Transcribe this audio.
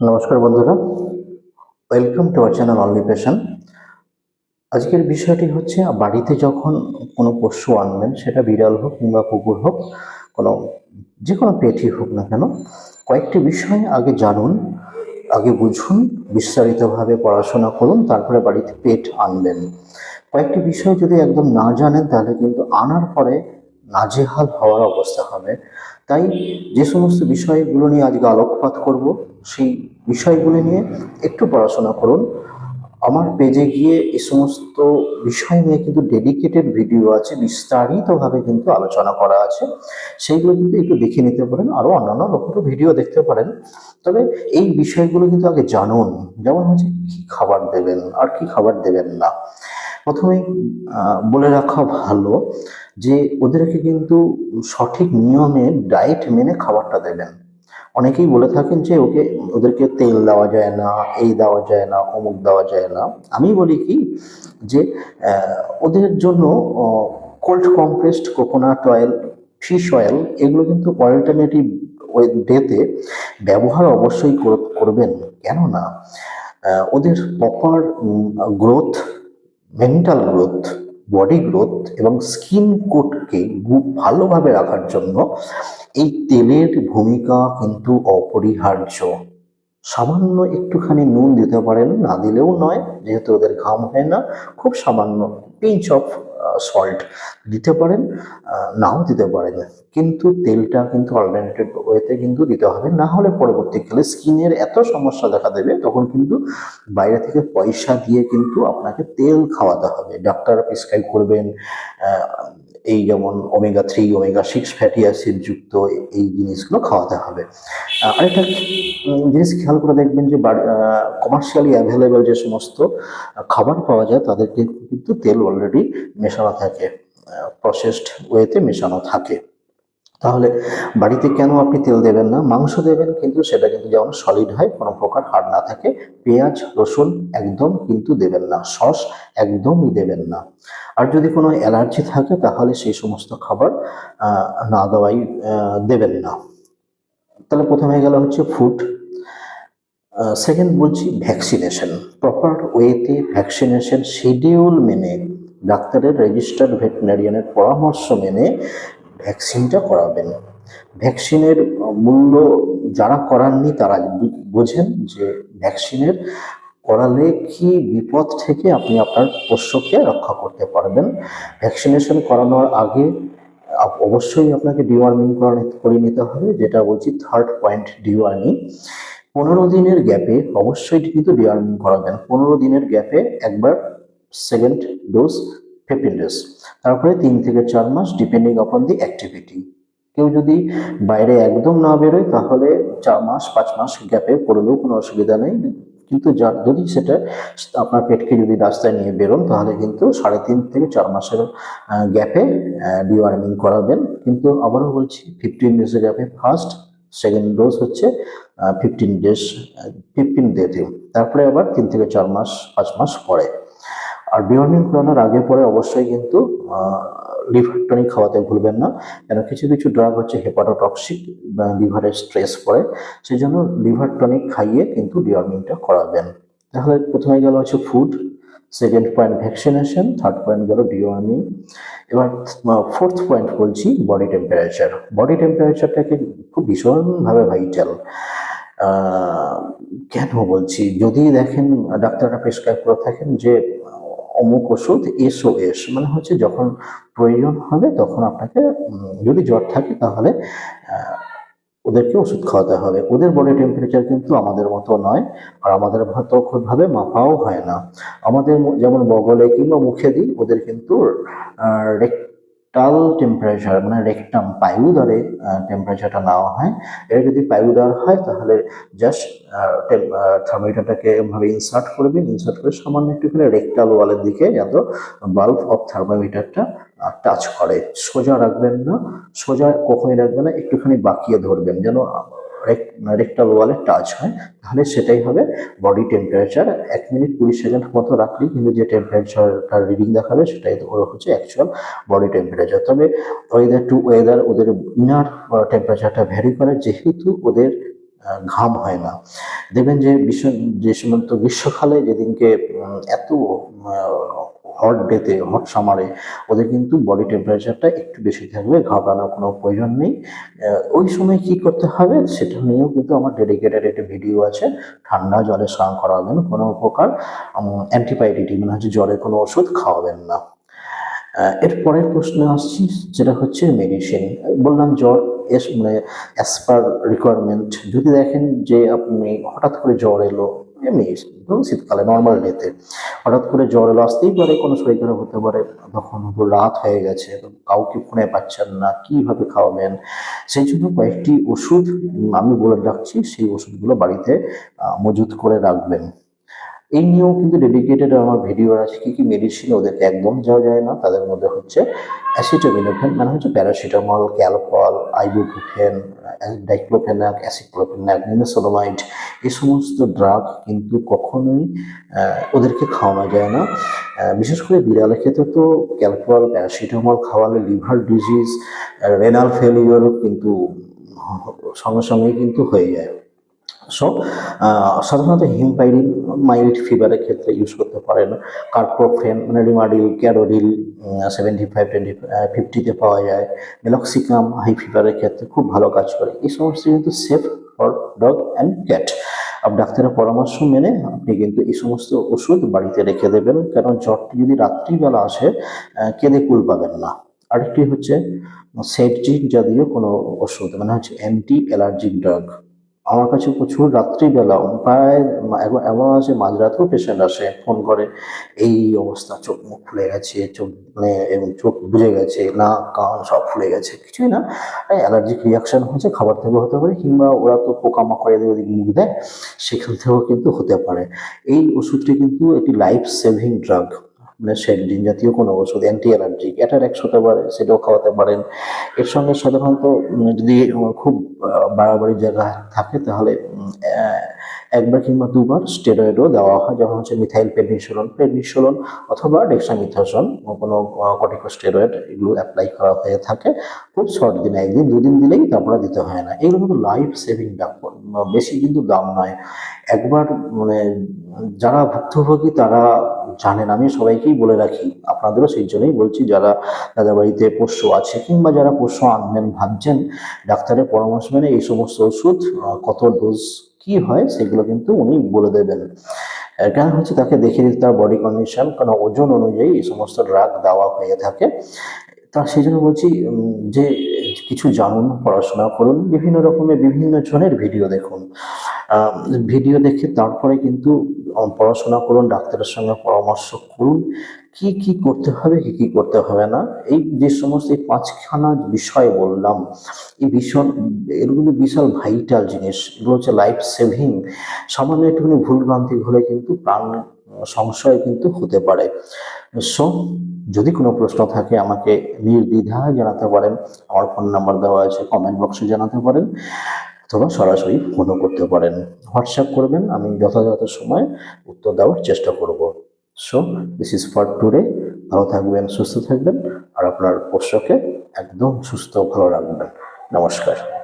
নমস্কার বন্ধুরা। Welcome to our channel only passion আজকের বিষয়টি হচ্ছে, বাড়িতে যখন কোনো পশু আনবেন, সেটা বিড়াল হোক কিংবা কুকুর হোক, কোনো যে কোনো পেটই হোক না কেন, কয়েকটি বিষয় আগে জানুন, আগে বুঝুন, বিস্তারিতভাবে পড়াশোনা করুন, তারপরে বাড়িতে পেট আনবেন। কয়েকটি বিষয় যদি একদম না জানেন, তাহলে কিন্তু আনার পরে নাজেহাল হওয়ার অবস্থা হবে। তাই যে সমস্ত বিষয়গুলো নিয়ে আজকে আলোকপাত করব সেই বিষয়গুলো নিয়ে একটু পড়াশোনা করুন। আমার পেজে গিয়ে এই সমস্ত বিষয় নিয়ে কিন্তু ডেডিকেটেড ভিডিও আছে বিস্তারিতভাবে কিন্তু আলোচনা করা আছে। সেইগুলো কিন্তু একটু দেখে নিতে পারেন আরও অন্যান্য লোকেরও ভিডিও দেখতে পারেন। তবে এই বিষয়গুলো কিন্তু আগে জানুন যেমন হচ্ছে কী খাবার দেবেন আর কি খাবার দেবেন না। প্রথমেই আহ, বলে রাখা ভালো যে ওদেরকে কিন্তু সঠিক নিয়মে ডায়েট মেনে খাবারটা দেবেন। অনেকেই বলে থাকেন যে ওকে, ওদেরকে তেল দেওয়া যায় না, এই দেওয়া যায় না, অমুক দেওয়া যায় না। আমি বলি কি যে ওদের জন্য cold compressed coconut oil fish oil এগুলো কিন্তু অল্টারনেটিভ ডেতে ব্যবহার অবশ্যই করবেন। কেননা ওদের proper growth mental growth body growth এবং স্কিন কোটকে ভালোভাবে রাখার জন্য এই তেলের ভূমিকা কিন্তু অপরিহার্য। সামান্য একটুখানি নুন দিতে পারেন, না দিলেও নয়, যেহেতু ওদের ঘাম হয় না, খুব সামান্য পিঞ্চ অফ সল্ট দিতে পারেন নাও দিতে পারেন। কিন্তু তেলটা কিন্তু অল্টারনেটিভ ওয়েতে কিন্তু দিতে হবে, না হলে পরবর্তীকালে স্কিনের এত সমস্যা দেখা দেবে, তখন কিন্তু বাইরে থেকে পয়সা দিয়ে কিন্তু আপনাকে তেল খাওয়াতে হবে। ডাক্তার প্রেসক্রাইব করবেন এই যেমন omega three omega six fatty acid যুক্ত এই জিনিসগুলো খাওয়াতে হবে। আরেকটা জিনিস খেয়াল করে দেখবেন যে কমার্শিয়ালি অ্যাভেলেবেল যে সমস্ত খাবার পাওয়া যায় তাদেরকে কিন্তু তেল অলরেডি মেশানো থাকে প্রসেসড ওয়েতে মেশানো থাকে। তাহলে বাড়িতে কেন আপনি তেল দেবেন না? মাংস দেবেন কিন্তু সেটা কিন্তু যেমন সলিড হয়, কোনো প্রকার হাড় না থাকে। পেঁয়াজ, রসুন একদম কিন্তু দেবেন না। সস একদমই দেবেন না। আর যদি কোনো অ্যালার্জি থাকে তাহলে সেই সমস্ত খাবার না দেওয়াই দেবেন না। তাহলে প্রথমে গেল হচ্ছে ফুড সেকেন্ড বলছি ভ্যাকসিনেশন প্রপার ওয়েতে ভ্যাকসিনেশন শিডিউল মেনে, ডাক্তারের রেজিস্টার্ড ভেটেনারিয়ানের পরামর্শ মেনে ভ্যাকসিনটা করাবেন। ভ্যাকসিনের মূল্য যারা করাননি তারা বোঝেন যে ভ্যাকসিনের করালে কি বিপদ থেকে আপনি আপনার পোষ্যকে রক্ষা করতে পারবেন। ভ্যাকসিনেশন করানোর আগে অবশ্যই আপনাকে ডিওয়ার্মিং করে নিতে হবে, যেটা বলছি থার্ড পয়েন্ট ডিওয়ার্মিং। পনেরো দিনের গ্যাপে অবশ্যই কিন্তু ডিওয়ার্মিং করাবেন। পনেরো দিনের গ্যাপে একবার সেকেন্ড ডোজ ফিফটিন ডেজ তারপরে তিন থেকে চার মাস ডিপেন্ডিং অপন দি অ্যাক্টিভিটি কেউ যদি বাইরে একদম না বেরোয়, তাহলে চার মাস, পাঁচ মাস গ্যাপে পড়লেও কোনো অসুবিধা নেই। কিন্তু যা- যদি সেটা আপনার পেটকে যদি রাস্তায় নিয়ে বেরোন, তাহলে কিন্তু সাড়ে তিন থেকে চার মাসের গ্যাপে ডিওয়ার্মিং করাবেন। কিন্তু আবারও বলছি ফিফটিন ডেজের গ্যাপে ফার্স্ট সেকেন্ড ডোজ হচ্ছে ফিফটিন ডেজ ফিফটিন ডেতে তারপরে আবার তিন থেকে চার মাস, পাঁচ মাস পরে। আর ডিওয়ার্মিং করানোর আগে পরে অবশ্যই কিন্তু লিভার টনিক খাওয়াতে ভুলবেন না। কেন কিছু কিছু ড্রাগ হচ্ছে হেপাটোটক্সিক লিভারের স্ট্রেস পড়ে। সেই জন্য লিভার টনিক খাইয়ে কিন্তু ডিওয়ার্মিংটা করাবেন। তাহলে প্রথমে গেল হচ্ছে food second point vaccination third point গেল ডিওয়ার্মিং এবার ফোর্থ পয়েন্ট বলছি বডি টেম্পারেচার বডি টেম্পারেচারটাকে খুব ভীষণভাবে ভাইটাল কেন বলছি? যদি দেখেন, ডাক্তাররা প্রেসক্রাইব করে থাকেন যে অমুক ওষুধ এসওএস মানে হচ্ছে যখন প্রয়োজন হবে তখন আপনাকে যদি জ্বর থাকে তাহলে ওদেরকে ওষুধ খাওয়াতে হবে। ওদের বডি টেম্পারেচার কিন্তু আমাদের মতো নয়, আর আমাদের মতো খুবভাবে মাপাও হয় না। আমাদের যেমন বগলে কিংবা মুখে দিই, ওদের কিন্তু রেকটাল টেম্পারেচার মানে রেকটাম পাইউদারে টেম্পারেচারটা নেওয়া হয়। এটা যদি পাইউদার হয়, তাহলে জাস্ট থার্মোমিটারটাকে এভাবে ইনসার্ট করবেন ইনসার্ট করে সামান্য একটুখানি রেকটাল ওয়ালের দিকে যত বাল্ব অফ থার্মোমিটারটা টাচ করে। সোজা রাখবেন না। সোজা কখনই রাখবেন না, একটুখানি বাকিয়ে ধরবেন। যেন রেকটাল ওয়ালে টাচ হয়, তাহলে সেটাই হবে বডি টেম্পারেচার এক মিনিট কুড়ি সেকেন্ড মতো রাখলেই কিন্তু যে টেম্পারেচারটা রিডিং দেখাবে, সেটাই ওর হচ্ছে অ্যাকচুয়াল বডি টেম্পারেচার তবে ওয়েদার টু ওয়েদার ওদের ইনার টেম্পারেচারটা ভ্যারি করে, যেহেতু ওদের ঘাম হয় না। দেখবেন যে বিশ্ব, যে সমস্ত গ্রীষ্মকালে যেদিনকে এত হট ডেতে হট সামারে ওদের কিন্তু বডি টেম্পারেচারটা একটু বেশি থাকবে, ঘাবড়ানোর কোনো প্রয়োজন নেই। ওই সময় কি করতে হবে সেটা নিয়েও কিন্তু আমার ডেডিকেটেড একটা ভিডিও আছে। ঠান্ডা জলে স্নান করাবেন কোনো প্রকার অ্যান্টিবায়োটিক মানে হচ্ছে জ্বরের কোনো ওষুধ খাওয়াবেন না। এর পরের প্রশ্নে আসছি, যেটা হচ্ছে মেডিসিন বললাম জ্বর এস মানে অ্যাজ পার রিকোয়ারমেন্ট যদি দেখেন যে আপনি হঠাৎ করে জ্বর এলো এমনি ধরুন শীতকালে নর্মাল ডেতে হঠাৎ করে জ্বর এলো, আসতেই পারে, কোনো শরীর খারাপ হতে পারে। তখন রাত হয়ে গেছে কাউকে ফোনে পাচ্ছেন না, কীভাবে খাওয়াবেন? সেই জন্য কয়েকটি ওষুধ আমি বলে রাখছি, সেই ওষুধগুলো বাড়িতে মজুত করে রাখবেন। এই নিয়েও কিন্তু ডেডিকেটেড আমার ভিডিও আছে, কি কি মেডিসিন ওদেরকে একদম যাওয়া যায় না, তাদের মধ্যে হচ্ছে অ্যাসিটোমিনোফেন মানে হচ্ছে paracetamol Calpol ibuprofen diclofenac aceclofenac nimesulide এই সমস্ত ড্রাগ কিন্তু কখনোই ওদেরকে খাওয়ানো যায় না। বিশেষ করে বিড়ালের ক্ষেত্রে তো ক্যালপল প্যারাসিটামল খাওয়ালে লিভার ডিজিজ রেনাল ফেলিওরও কিন্তু সঙ্গে সঙ্গেই কিন্তু হয়ে যায়। সো সাধারণত হিমপাইরিন মাইল্ড ফিভারের ক্ষেত্রে ইউজ করতে পারেন। কার্পোফ্রেন মানে Rimadyl Carodyl seventy five twenty ফিফটিতে পাওয়া যায়। মেলক্সিকাম হাই ফিভারের ক্ষেত্রে খুব ভালো কাজ করে। এই সমস্ত কিন্তু safe for dog and cat আর ডাক্তারের পরামর্শ মেনে আপনি কিন্তু এই সমস্ত ওষুধ বাড়িতে রেখে দেবেন। কারণ জ্বরটি যদি রাত্রিবেলা আসে কেঁদে কুল পাবেন না। আরেকটি হচ্ছে সেটজিন জাতীয় কোনো ওষুধ মানে হচ্ছে অ্যান্টি অ্যালার্জিক ড্রাগ আমার কাছে প্রচুর রাত্রিবেলা, প্রায় এমন- আছে মাঝরাতেও পেশেন্ট আসে ফোন করে, এই অবস্থা, চোখ মুখ ফুলে গেছে, চোখ মানে এবং চোখ বুঝে গেছে, নাক, কান সব ফুলে গেছে। কিছুই না অ্যালার্জিক রিয়াকশন হচ্ছে খাবার থেকে হতে পারে, কিংবা ওরা তো পোকামাকড় ওদিক মুখ দেয়, সেখান থেকেও কিন্তু হতে পারে। এই ওষুধটি কিন্তু একটি লাইফ সেভিং ড্রাগ মানে সেলডিন জাতীয় কোনো ওষুধ অ্যান্টি অ্যালার্জিক অ্যাটারেক্স হতে পারে সেটাও খাওয়াতে পারেন। এর সঙ্গে সাধারণত যদি খুব বাড়াবাড়ি জায়গা থাকে, তাহলে একবার কিংবা দুবার স্টেরয়েডও দেওয়া হয়, যেমন হচ্ছে মিথাইল পেনিসোলন পেনিসোলন অথবা ডেক্সামিথাসন কোনো কর্টিকোস্টেরয়েড এগুলো অ্যাপ্লাই করা হয়ে থাকে। খুব শর্ট দিনে, একদিন, দুদিন দিলেই তারপরে দিতে হয় না। এগুলো কিন্তু লাইফ সেভিং ডাক্তার বেশি কিন্তু দাম নয়। একবার মানে যারা ভুক্তভোগী, তারা জানেন, আমি সবাইকেই বলে রাখি, আপনাদেরও সেই জন্যই বলছি, যারা তাদের বাড়িতে পোষ্য আছে কিংবা যারা পোষ্য আনবেন, ভাবছেন ডাক্তারের পরামর্শ মেনে এই সমস্ত ওষুধ কত ডোজ কি হয়, সেগুলো কিন্তু উনি বলে দেবেন। কারণ হচ্ছে তাকে দেখে দিতে তার বডি কন্ডিশন কারণ ওজন অনুযায়ী এই সমস্ত ড্রাগ দেওয়া হয়ে থাকে। তা সেই জন্য বলছি যে কিছু জানুন, পড়াশোনা করুন, বিভিন্ন রকমের বিভিন্ন জনের ভিডিও দেখুন। ভিডিও দেখে তারপরে কিন্তু পড়াশোনা করুন, ডাক্তারের সঙ্গে পরামর্শ করুন, কি কি করতে হবে, কি কি করতে হবে না? এই যে সমস্ত এই পাঁচখানা বিষয় বললাম, এই ভীষণ, এগুলো বিশাল ভাইটাল জিনিস, এগুলো হচ্ছে লাইফ সেভিং সামান্য একটুখানি ভুলভ্রান্তি হলে কিন্তু প্রাণ, সংশয় কিন্তু হতে পারে। সো যদি কোনো প্রশ্ন থাকে, আমাকে নির্দ্বিধায় জানাতে পারেন, আমার ফোন নাম্বার দেওয়া আছে কমেন্ট বক্সে জানাতে পারেন। অথবা সরাসরি ফোনও করতে পারেন। হোয়াটসঅ্যাপ করবেন, আমি যথাযথ সময় উত্তর দেওয়ার চেষ্টা করব। So this is for today ভালো থাকবেন, সুস্থ থাকবেন, আর আপনার পোষ্যকে একদম সুস্থ ভালো রাখবেন। নমস্কার।